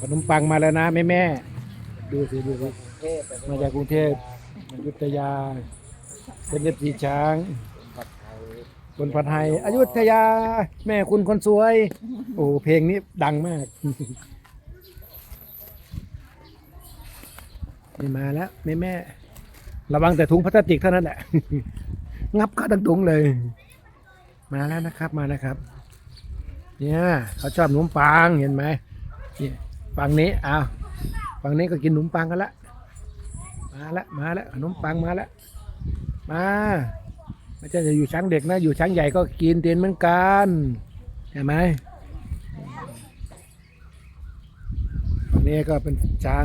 ขนมปังมาแล้วนะแม่แม่ดูสิดูสิมาจากกรุงเทพอยุธยา เป็นเล็บสีช้างคนผัดไทยอยุธยา แม่คุณคนสวย โอ้เพลงนี้ดังมากนี่มาแล้วแม่แม่ ระวังแต่ถุงพลาสติกเท่านั้นแหละงับเข้าทั้งถุงเลย มาแล้วนะครับมาแล้วครับ เนี่ยเขาชอบขนมปังเห็นไหมเนี่ย ฝั่งนี้อ้าวฝั่งนี้ก็กินขนมปังกันละมาละมาละขนมปังมาละมาไม่ใช่จะอยู่ช้างเด็กนะ อยู่ช้างใหญ่ก็กินเตียนเหมือนกันเห็นไหมฝั่งนี้ก็เป็นช้าง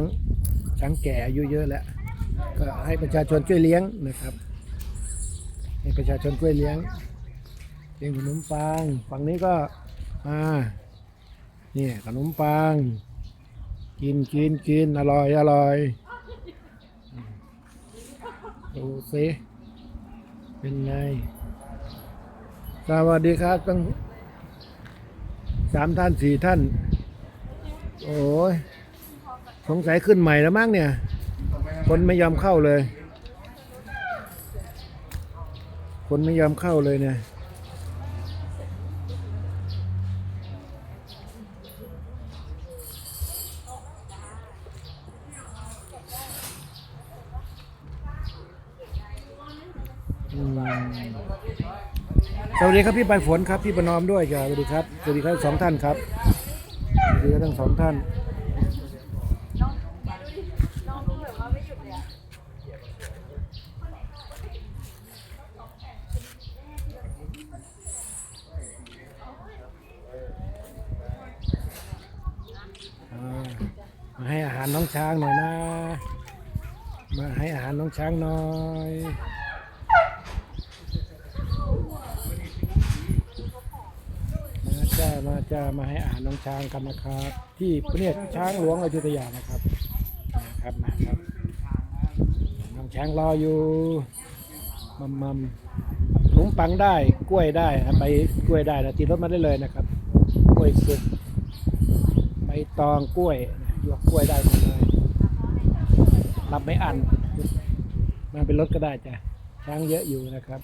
ช้างแก่อายุเยอะแล้วก็ให้ประชาชนช่วยเลี้ยงนะครับให้ประชาชนช่วยเลี้ยงเลี้ยงขนมปังฝั่งนี้ก็อ่าเนี่ยขนมปัง กินกินกินอร่อยอร่อยดูสิเป็นไง สวัสดีครับตั้งสามท่านสี่ท่าน โอ้ยสงสัยขึ้นใหม่แล้วมั้งเนี่ย คนไม่ยอมเข้าเลย คนไม่ยอมเข้าเลยเนี่ย อืมส วัสดีครับพี่ปลายฝนครับพี่ประนอมด้วยจ้ะสวัสดีครับสวัสดีครับสองท่านครับสวัสดีครับทั้งสองท่านมาให้อาหารน้องช้างหน่อยนะ มาให้อาหารน้องช้างหน่อย มาจ้ามาให้อาหารน้องช้างกันนะครับ ที่ประเทศช้างหลวงอยุธยานะครับนะครับมาครับน้องช้างรออยู่มัมมัมขนมปังได้กล้วยได้นะไปกล้วยได้นะตีรถมาได้เลยนะครับ กล้วยสุกใบตองกล้วยหยวกกล้วยได้หมดเลยรับไม่อันมาเป็นรถก็ได้จ้ะช้างเยอะอยู่นะครับ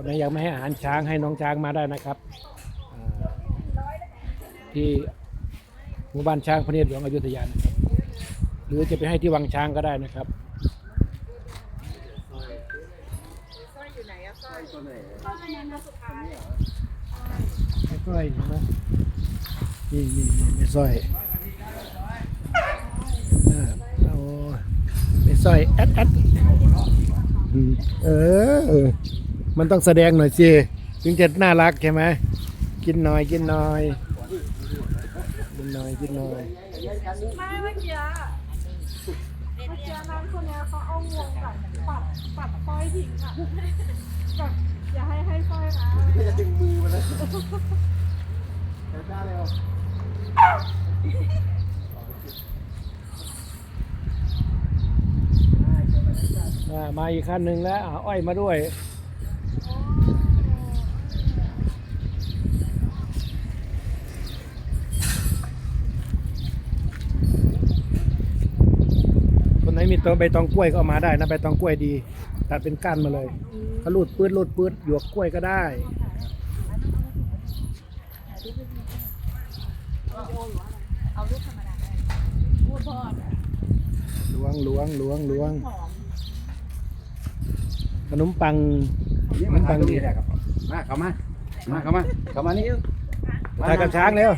คนไหนยากไม่ให้อาหารช้างให้น้องช้างมาได้นะครับ ที่หมู่บ้านช้างพระเนตรหลวงอยุธยานะครับหรือจะไปให้ที่วังช้างก็ได้นะครับไม่สร้อยเห็นไหมนี่นี่นี่ไม่สร้อยอ่าเอาไม่สร้อยแอดแอดเออ มันต้องแสดงหน่อยสิถึงจะน่ารักใช่ไหมกินหน่อยกินหน่อยกินหน่อยกินหน่อยไม่เมื่อกี้เมื่อกี้น้องคนนี้เขาเอางวงแบบปัดปัดสร้อยทิ้งอะแบบอย่าให้ให้สร้อยนะจะดึงมือมาเลยเดี๋ยวได้เลยเรออ่ามาอีกคันหนึ่งแล้วอ้อยมาด้วย คนไหน มีตัวใบตองกล้วยก็เอามาได้นะใบตองกล้วยดีตัดเป็นก้านมาเลยก็รูดปื้ดรูดปื้ดหยวกกล้วยก็ได้เอาลูกธรรมดาได้พูดบอดล้วงล้วงล้วงล้วงหอมขนมปังขนี่นมันมทาปังงนี้ดีแหละครับมาเข้ามามาเข้ามาเข้ามานี่ถ่ายกับช้างเร็ว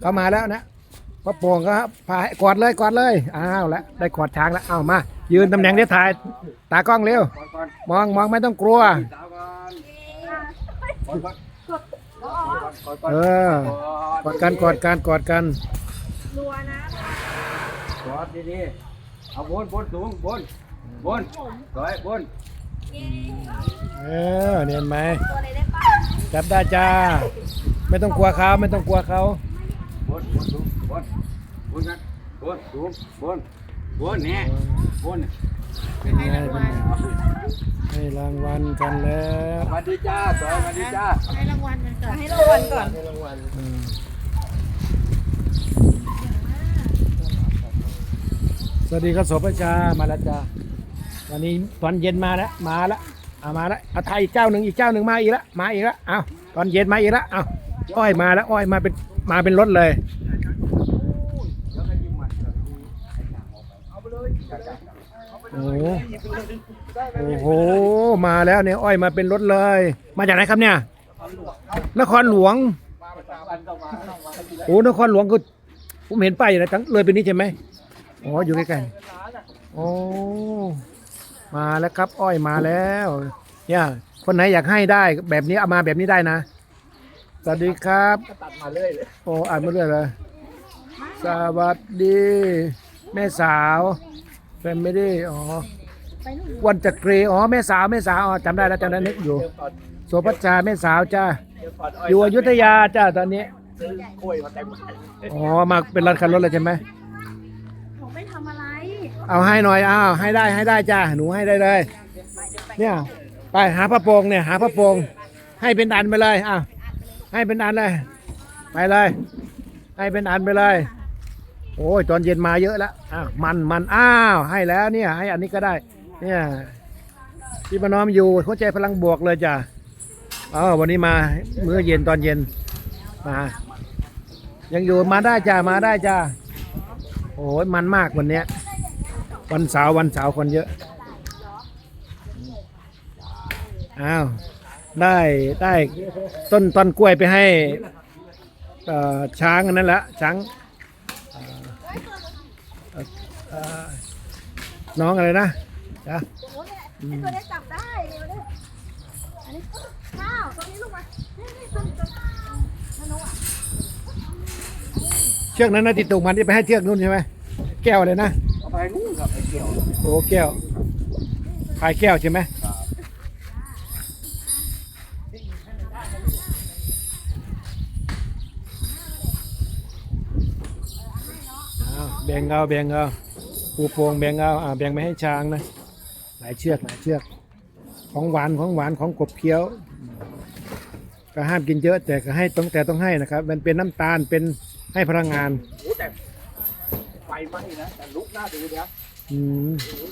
เข้ามาแล้วนะ พ่อโป่งก็พาให้กอดเลยกอดเลยอ้าวแล้วได้กอดช้างแล้วอ้าวมา ยืนตำแหน่งที่ถ่าย ตากล้องเร็วก่อนก่อนมองมองไม่ต้องกลัวสาวก่อนก่อนก่อนก่อนก่อนเออกอดกันกอดกันกอดกันรัวนะกอดดีๆเอาบนบนสูงบนบนสวยบนเออเนียนไหมตัวอะไรได้ป่ะจับได้จ้า ไม่ต้องกลัวเขาไม่ต้องกลัวเขาบนบนสูง บนบนครับบนสูงบนบนเนี่ยบนให้รางวัลกันแล้วสวัสดีจ้าสวัสดีจ้าให้รางวัลกันก่อนให้รางวัลก่อนสวัสดีครับสพจ้ามาแล้จ้าวันนี้ตอนเย็นมาแล้วมาแล้วเอามาแล้วเอาไทยอีกเจ้าหนึ่งอีกเจ้าหนึ่งมาอีกแล้วมาอีกแล้วเอาตอนเย็นมาอีกแล้วเอาอ้อยมาแล้วอ้อยมาเป็นมาเป็นรถเลย โอ้โหโอ้โห มาแล้วเนี่ยอ้อยมาเป็นรถเลย มาจากไหนครับเนี่ย นครหลวง โอ้ นครหลวงก็ผมเห็นป้ายอยู่นะทั้งเลยไปนี้ใช่ไหมอ๋อ อยู่ใกล้ๆ โอ้ มาแล้วครับ อ้อยมาแล้ว เนี่ย คนไหนอยากให้ได้แบบนี้เอามาแบบนี้ได้นะ สวัสดีครับตัดมาเรื่อยเลย โอ้อ่านมาเรื่อยเลย สวัสดี แม่สาว แฟนไม่ได้อ๋อวันจักรีอ๋อแม่สาวแม่สาวอ๋อจำได้แล้วจำได้นึกอยู่โสภัชชาแม่สาวจ้าอยู่อยุธยาจ้าตอนนี้ซื้อกล้วยมาเต็มเลยอ๋อมาเป็นรถคันรถเลยใช่ไหมหนูไม่ทำอะไร เอาให้หน่อยอ้าวให้ได้ให้ได้จ้าหนูให้ได้เลย เนี่ยไปหาพระโปรงเนี่ยหาพระโปรงให้เป็นอันไปเลยอ้าวให้เป็นอันเลย ไปเลย ให้เป็นอันไปเลย โอ้ยตอนเย็นมาเยอะแล้วอ้าวมันมันอ้าวให้แล้วเนี่ยให้อันนี้ก็ได้ เนี่ยพี่ประนอมอยู่เข้าใจพลังบวกเลยจ้ะอ๋อวันนี้มามื้อเย็นตอนเย็นมายังอยู่มาได้จ้ามาได้จ้าโอ้ยมันมากวันเนี้ยวันเสาร์วันเสาร์คนเยอะอ้าวได้ได้ต้นต้นกล้วยไปให้อ่อช้างอันนั่นแหละช้าง อ่อเอ่อน้องอะไรนะจ้ะโอ้เนี่ยไอ้ตัวนี้จับได้เดี๋ยวเนี่ยอันนี้ข้าวตัวนี้ลูกมานี่นี่ตัวนี้ตัวนั่นน้องอะเชือกนั้นนะติดตุกมันที่ไปให้เชือกนู่นใช่ไหมแก้วอะไรนะเอาไปนู่นครับไอ้เกี่ยวโอ้แก้วพายแก้วใช่ไหม บ่งเอาแบ่งเอาปูโป่งแบ่งเอาอ่าแบ่งไม่ให้ช้างนะ หลายเชือกหลายเชือก ของหวานของหวานของกบเคี้ยว ก็ห้ามกินเยอะแต่ก็ให้ต้องแต่ต้องให้นะครับ มันเป็นน้ำตาลเป็นให้พลังงานโอ้แต่ไฟไหม้นะแต่ลุกหน้าดูนะอืม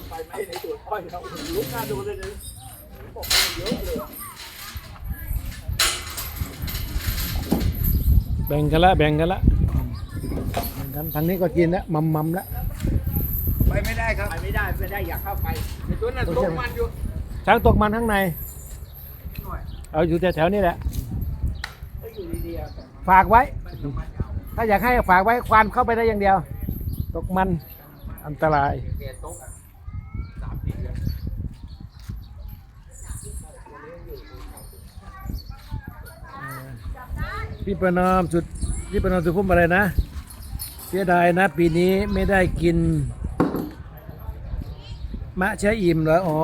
ไฟไหม้ในตัวอ้อยเขาลุกหน้าดูเลยนะบอกว่าเยอะเลยแบ่งกันละแบ่งกันละ แบ่งกันทางนี้ก็กินแล้วมัมมัมแล้วไปไม่ได้ครับ ไปไม่ได้ไม่ได้อยากเข้าไปในตัวนั้นตกมันอยู่ช้างตกมันข้างในหน่อยเอาอยู่แถวๆนี้แหละก็อยู่ดีๆอะแต่ฝากไว้มันน้ำมันยาวถ้าอยากให้ฝากไว้ควานเข้าไปได้อย่างเดียว ตกมันอันตรายเกตโต๊ะอะสามสี่เดือนพี่ประนอมสุดพี่ประนอมสุดพุ่มอะไรนะ เสียดายนะปีนี้ไม่ได้กิน มะเชะอิ่มเหรออ๋อ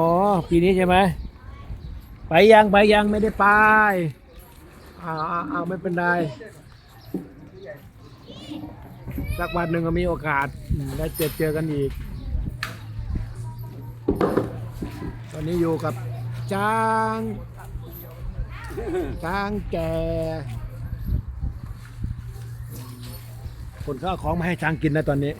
ปีนี้ใช่ไหมไปยังไปยังไม่ได้ไปอ้าวอ้าวอ้าไม่เป็นไรสักวันหนึ่งก็มีโอกาสได้เจอเจอกันอีก ตอนนี้อยู่กับช้าง ช้างแก่ คนเขาเอาของมาให้ช้างกินนะตอนนี้